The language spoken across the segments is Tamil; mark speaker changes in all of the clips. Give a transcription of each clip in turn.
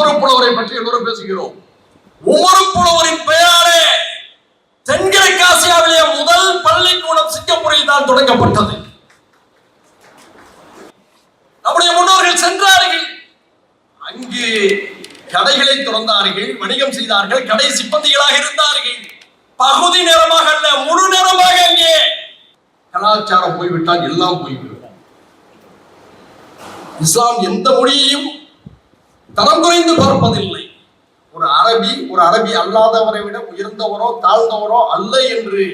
Speaker 1: உமரு புலவரை பற்றி எல்லோரும் பேசுகிறோம். உமரு புலவரின் பெயராலே தென்கிழக்கு ஆசியாவிலே முதல் பள்ளிக்கூடம் சிங்கப்பூரில் தான் தொடங்கப்பட்டது. நம்முடைய முன்னோர்கள் சென்றார்கள். அங்கு கடைகளை திறந்தார்கள் வணிகம் செய்தார்கள் கடை சிப்பந்திகளாக இருந்தார்கள். பகுதி நேரமாக அல்ல முழு நேரமாக அங்கே கலாச்சாரம் போய்விட்டால் எல்லாம் போய்விடும். இஸ்லாம் எந்த மொழியையும் தரம் குறைந்து பார்ப்பதில்லை. ஒரு அரபி ஒரு அரபி அல்லாதவரை விட உயர்ந்தவரோ தாழ்ந்தவரோ அல்ல என்று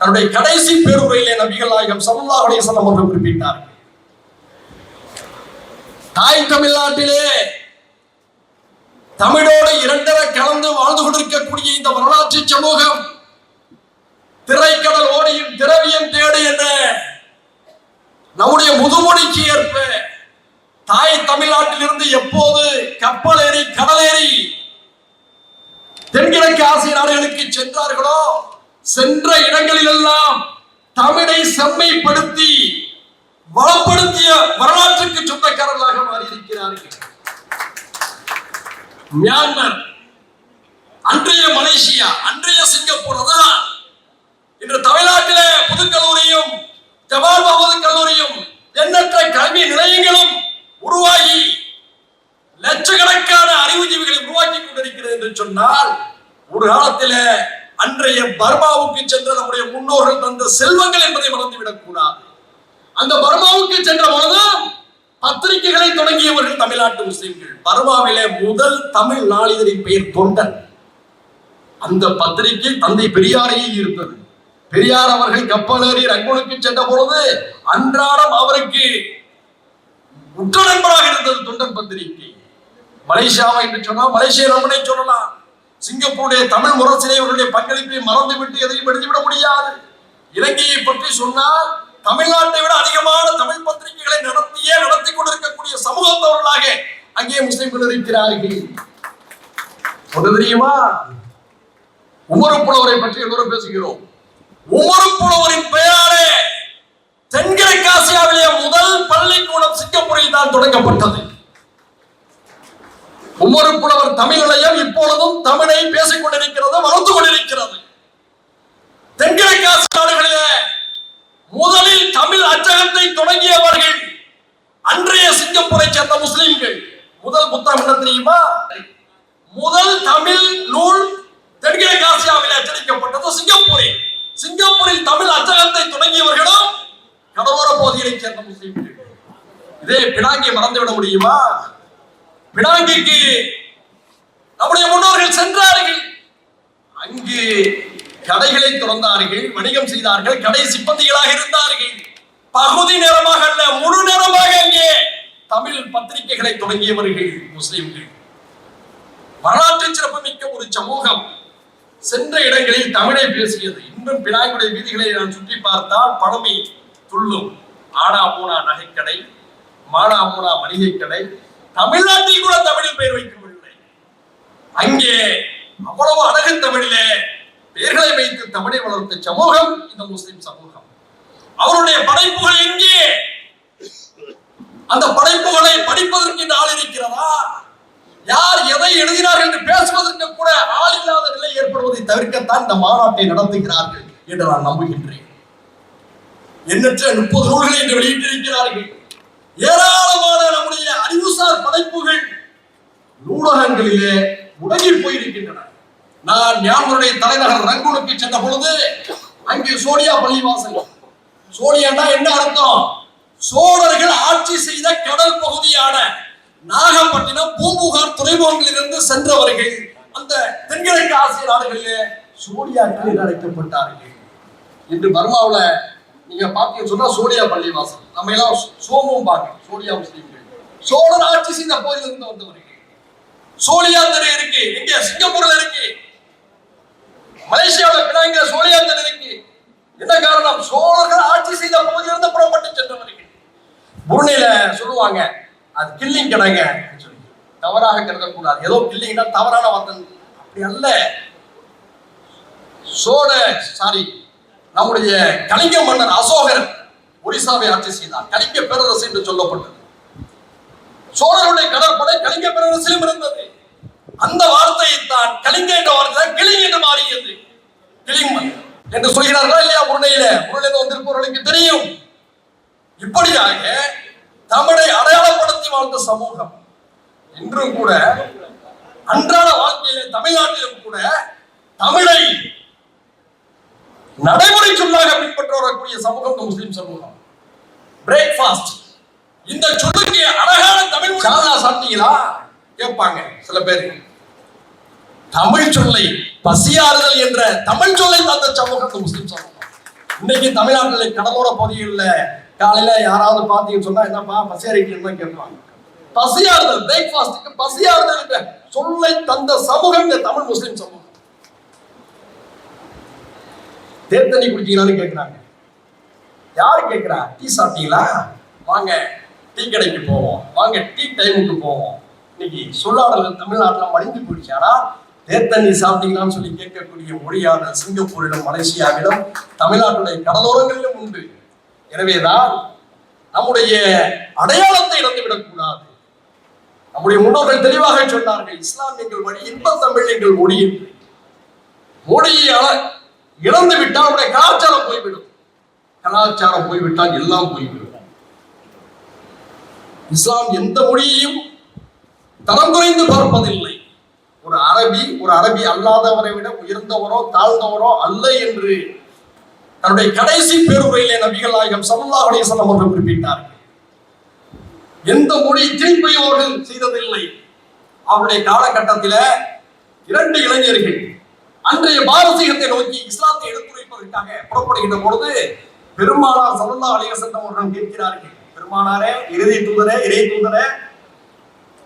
Speaker 1: தன்னுடைய கடைசி பேருரையிலே நபிகள் நாயகம் சல்லல்லாஹு அலைஹி வஸல்லம் அவர்கள் குறிப்பிட்டார்கள். தாய் தமிழ்நாட்டிலே தமிழோடு இரண்டரை கலந்து வாழ்ந்து கொண்டிருக்கக்கூடிய இந்த வரலாற்று சமூகம் திரைக்கடல் ஓடியும் திரவியம் தேடு என நம்முடைய முதுமொழிக்கு ஏற்ப தாய் தமிழ்நாட்டிலிருந்து எப்போது கப்பல் ஏறி கடல் ஏறி தென்கிழக்கு ஆசிய நாடுகளுக்கு சென்றார்களோ சென்ற இடங்களிலெல்லாம் தமிழை செம்மைப்படுத்தி வளப்படுத்திய வரலாற்றுக்கு சொந்தக்காரர்களாக மாறியிருக்கிறார்கள். மியான்மர் அன்றைய மலேசியா அன்றைய சிங்கப்பூர் அதுதான் இன்று தமிழ்நாட்டிலே புதுக்கல்லூரியும் ஜவால் முகமது கல்லூரியும் எண்ணற்ற கல்வி நிலையங்களும் உருவாகி லட்சக்கணக்கான அறிவுஜீவிகளை உருவாக்கி கொண்டிருக்கிறது என்று சொன்னால் ஒரு காலத்திலே அன்றைய பர்மாவுக்கு சென்ற நம்முடைய முன்னோர்கள் தந்த செல்வங்கள் என்பதை மறந்துவிடக் கூடாது. அந்த பர்மாவுக்கு சென்ற பொழுது பத்திரிகைகளை தொடங்கியவர்கள் தமிழ்நாட்டு முஸ்லிம்கள். பர்மாவிலே முதல் தமிழ் நாளிதழின் பெயர் தொண்டன். அந்த பத்திரிகை தந்தை பெரியாரையே இருந்தது பெரியார் அவர்கள் கப்பலேறி ரங்கூனுக்கு சென்ற பொழுது அன்றாடம் அவருக்கு உற்ற நண்பராக இருந்தது தொண்டன் பத்திரிகை. மலேசியாவை என்று சொன்னால் மலேசிய நண்பனை சொல்லலாம். சிங்கப்பூருடைய தமிழ் முரசிலே பங்களிப்பை மறந்துவிட்டு எதையும் எழுதிவிட முடியாது. இலங்கையை பற்றி சொன்னால் தமிழ்நாட்டை விட அதிகமான தமிழ் பத்திரிகைகளை நடத்தியே நடத்தி கொண்டிருக்கக்கூடிய சமூகத்தவர்களாக அங்கே முஸ்லிம்கள் இருக்கிறார்கள். ஒன்று தெரியுமா? உமரு புலவரை பற்றி எல்லோரும் பேசுகிறோம். உமரு புலவரின் பெயராலே தென்கிழக்கு ஆசியாவிலே முதல் பள்ளிக்கூடம் சிங்கப்பூரில் தான் தொடங்கப்பட்டது. உமரு புலவர் தமிழ் நிலையம் இப்பொழுதும் தமிழை பேசிக் கொண்டிருக்கிறது வளர்ந்து கொண்டிருக்கிறது. தென்கிழக்கு ஆசிய நாடுகளிலே முதலில் தமிழ் அச்சகத்தை தொடங்கியவர்கள் அன்றைய சிங்கப்பூரை சேர்ந்த முஸ்லிம்கள். முதல் புத்தகம் என்ன தெரியுமா? முதல் தமிழ் நூல் தென்கிழக்கு ஆசியாவில் அச்சடிக்கப்பட்டது சிங்கப்பூரில். சிங்கப்பூரில் தமிழ் அச்சகத்தை தொடங்கியவர்களும் கடலோர பகுதிகளைச் சேர்ந்த முஸ்லிம்கள். இதே பினாங்கி மறந்துவிட முடியுமா? பினாங்கிக்கு நம்முடைய முன்னோர்கள் சென்றார்கள். அங்கு கடைகளை திறந்தார்கள் வணிகம் செய்தார்கள் கடை சிப்பந்திகளாக இருந்தார்கள். பகுதி நேரமாக அல்ல முழு நேரமாக அங்கே தமிழ் பத்திரிகைகளை தொடங்கியவர்கள் முஸ்லிம்கள். வரலாற்று சிறப்புமிக்க ஒரு சமூகம். சென்ற இடங்களில் தமிழை பேசியது. இன்னும் பினாங்குடைய வீதிகளை நான் சுற்றி பார்த்தால் பழமை துள்ளும். ஆனா மூனா நகைக்கடை மானா மூனா மளிகை கடை தமிழ்நாட்டில் கூட தமிழில் பெயர் வைக்கவில்லை. அங்கே அவ்வளவு அழகு தமிழிலே பெயர்களை வைத்து தமிழை வளர்த்த சமூகம் இந்த முஸ்லிம் சமூகம். அவருடைய படைப்புகள் எங்கே? அந்த படைப்புகளை படிப்பதற்கு இந்த ஆள் இருக்கிறதா? யார் எதை எழுதினார்கள் என்று பேசுவதற்கு கூட ஆள் இல்லாத நிலை ஏற்படுவதை தவிர்க்கத்தான் இந்த மாநாட்டை நடத்துகிறார்கள் என்று நான் நம்புகின்றேன். எண்ணற்ற முப்பது நூல்களை இன்று வெளியிட்டிருக்கிறார்கள். ஏராளமான நம்முடைய அறிவுசார் படைப்புகள் நூலகங்களிலே முடங்கி போயிருக்கின்றன. நான் ஞாபகருடைய தலைநகர் ரங்கூனுக்கு சென்ற பொழுது அங்கே சோனியா பள்ளிவாசல். சோனியாண்டா என்ன அர்த்தம்? சோழர்கள் ஆட்சி செய்த கடல் பகுதியான நாகப்பட்டினம் பூம்புகார் துறைமுகங்களிலிருந்து சென்றவர்கள். அந்த தென்கிழக்கு ஆசிய நாடுகளிலே சோனியாக்கள் என்று அழைக்கப்பட்டார்கள். இன்று பர்மாவில் நீங்க பாத்தீங்கன்னு சொன்னா சோனியா பள்ளிவாசல் நம்ம எல்லாம் சோமும் பார்க்க சோனியா முஸ்லீம்கள். சோழர் ஆட்சி செய்த பகுதியிலிருந்து வந்தவர்கள் சோழியாந்தரை இருக்கு இங்க சிங்கப்பூர்ல இருக்கு. மலேசியாவில் பினாங்க சோழியாந்தர் இருக்கு. என்ன காரணம்? சோழர்கள் ஆட்சி செய்த பகுதியிலிருந்து புறப்பட்டு சென்றவர்கள். புருணையில சொல்லுவாங்க அது கில்லிங் கடைங்க அப்படின்னு சொல்லி. தவறாக கருதக்கூடாது. ஏதோ கில்லிங்னா தவறான வார்த்தை. அப்படி அல்ல. சோழ சாரி நம்முடைய கலிங்க மன்னர் அசோகர் ஒரிசாவை ஆட்சி செய்தார். கலிங்க பேரரசு என்று சொல்லப்பட்டது. சோழருடைய கடற்படை கலிங்க பேரரசிலும் இருந்தது. அந்த வார்த்தையை தான் கலிங்க என்ற வார்த்தை கிளிங் என்று மாறியது. கிளிங் என்று சொல்கிறார்களா இல்லையா உருணையில உருளையில வந்திருப்பவர்களுக்கு தெரியும். இப்படியாக தமிழை அடையாளப்படுத்தி வாழ்ந்த சமூகம் இன்றும் கூட அன்றாட வாழ்க்கையில தமிழ்நாட்டிலும் கூட தமிழை நடைமுறை சொல்லாக பின்பற்ற வரக்கூடிய சமூகம் இந்த முஸ்லீம் சமூகம். பிரேக்ஃபாஸ்ட் இந்த சொல்லுக்கு அழகான தமிழ் சாதா சாப்பிட்டீங்களா? கேட்பாங்க சில பேர். தமிழ் சொல்லை பசியாறுதல் என்ற தமிழ் சொல்லை தந்த சமூகம் இந்த முஸ்லீம் சமூகம். இன்னைக்கு தமிழ்நாட்டில் கடலோர பகுதிகளில் காலையில யாராவது பார்த்தீங்கன்னு சொன்னா என்னப்பா பசியாரிக்கணும் தான் கேட்பாங்க. பசியாறுதல் பிரேக்ஃபாஸ்டுக்கு பசியாறுதல் என்ற சொல்லை தந்த சமூகம் இந்த தமிழ் முஸ்லீம் சமூகம். தேர் தண்ணி குடிச்சீங்களான்னு கேட்குறாங்க யாரு கேட்குறா டீ சாப்பிட்டீங்களா? வாங்க டீ கடைக்கு போவோம். வாங்க டீ டைமுக்கு போவோம். இன்னைக்கு சொல்லாடல்கள் தமிழ்நாட்டில் மடிந்து போயிடுச்சாரா தேர் தண்ணி சாப்பிட்டீங்களான்னு சொல்லி கேட்கக்கூடிய மொழியான சிங்கப்பூரிலும் மலேசியாவிலும் தமிழ்நாட்டுடைய கடலோரங்களிலும் உண்டு. எனவேதான் நம்முடைய அடையாளத்தை இழந்துவிடக்கூடாது. நம்முடைய முன்னோர்கள் தெளிவாக சொன்னார்கள் இஸ்லாம் எங்கள் மொழி இன்ப தமிழ் எங்கள் மொழி என்று. மொழியை இழந்து விட்டால் நம்முடைய கலாச்சாரம் போய்விடும். கலாச்சாரம் போய்விட்டால் எல்லாம் போய்விடும். இஸ்லாம் எந்த மொழியையும் தரம் குறைந்து பார்ப்பதில்லை. ஒரு அரபி ஒரு அரபி அல்லாதவரை விட உயர்ந்தவரோ தாழ்ந்தவரோ அல்ல என்று தன்னுடைய கடைசி பேருரையிலே நபிகள் நாயகம் ஸல்லல்லாஹு அலைஹி அவர்கள் குறிப்பிட்டார்கள். எந்த மொழி திருப்பியும் செய்ததில்லை. அவருடைய காலகட்டத்தில் இரண்டு இளைஞர்கள் அன்றைய பாரசீகத்தை நோக்கி இஸ்லாத்தை எடுத்துரைப்பதற்காக புறப்படுகின்ற பொழுது பெருமானார் ஸல்லல்லாஹு அலைஹி அவர்கள் கேட்கிறார்கள். பெருமானாரே இறுதி தூதரே இறை தூதரே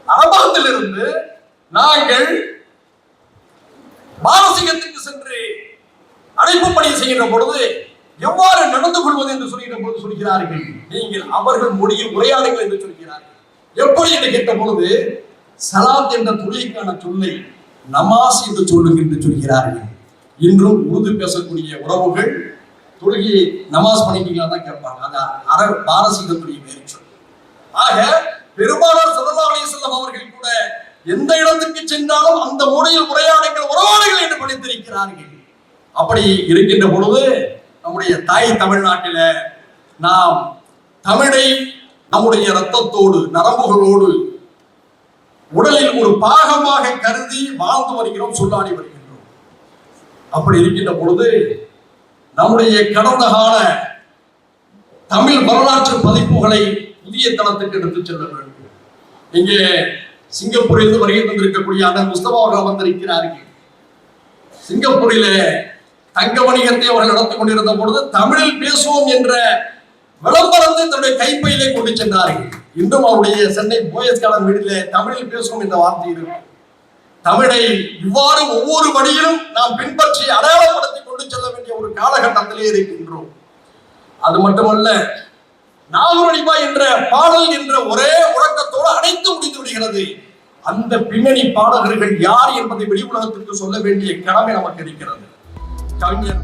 Speaker 1: அரபாத்திலிருந்து நாங்கள் பாரசீகத்துக்கு சென்று அழைப்பு பணி செய்கின்ற பொழுது எவ்வாறு நடந்து கொள்வது என்று சொல்கிற பொழுது சொல்கிறார்கள். நீங்கள் அவர்கள் மொழியில் உரையாடுங்கள் என்று சொல்கிறார்கள். எப்படி என்று கேட்ட பொழுது சலாத் என்ற தொழிலுக்கான சொல்லை நமாஸ் என்று சொல்லுகின்ற என்று சொல்கிறார்கள். இன்றும் உருது பேசக்கூடிய உறவுகள் தொழுகி நமாஸ் பண்ணிட்டீங்களா தான் கேட்பாங்க. அது அர பாரசீகத்துடைய வேறு சொல். ஆக பெருமானார் ஸல்லல்லாஹு செல்லும் அவர்கள் கூட எந்த இடத்துக்கு சென்றாலும் அந்த மொழியில் உரையாடுங்கள் உறவாடுகள் என்று படித்திருக்கிறார்கள். அப்படி இருக்கின்ற பொழுது நம்முடைய தாய் தமிழ்நாட்டில நாம் தமிழை நம்முடைய ரத்தத்தோடு நரம்புகளோடு உடலில் ஒரு பாகமாக கருதி வாழ்ந்து வருகிறோம் சொல்லாடி வருகின்றோம். அப்படி இருக்கின்ற பொழுது நம்முடைய கடந்த கால தமிழ் வரலாற்று பதிப்புகளை புதிய தளத்துக்கு எடுத்துச் செல்ல வேண்டும். இங்கே சிங்கப்பூரிலிருந்து வருகை தந்திருக்கக்கூடிய அண்ணன் முஸ்தபா அவர்கள் வந்திருக்கிறார்கள். சிங்கப்பூரிலே தங்க வணிகத்தை அவர்கள் நடத்தி கொண்டிருந்த பொழுது தமிழில் பேசுவோம் என்ற விளம்பரத்தை தன்னுடைய கைப்பையிலே கொண்டு சென்றார்கள். இன்றும் அவருடைய சென்னை போயஸ் வீட்டிலே தமிழில் பேசுவோம் இந்த வார்த்தை இருக்கும் தமிழை இவ்வாறு ஒவ்வொரு வழியிலும் நாம் பின்பற்றி அடையாளப்படுத்தி கொண்டு செல்ல வேண்டிய ஒரு காலகட்டத்திலே இருக்கின்றோம். அது மட்டுமல்ல நாகரணிபா என்ற பாடல் என்ற ஒரே முழக்கத்தோடு அடைத்து முடிந்து விடுகிறது. அந்த பின்னணி பாடகர்கள் யார் என்பதை வெளி உலகத்திற்கு சொல்ல வேண்டிய கடமை நமக்கு இருக்கிறது. கவிஞர்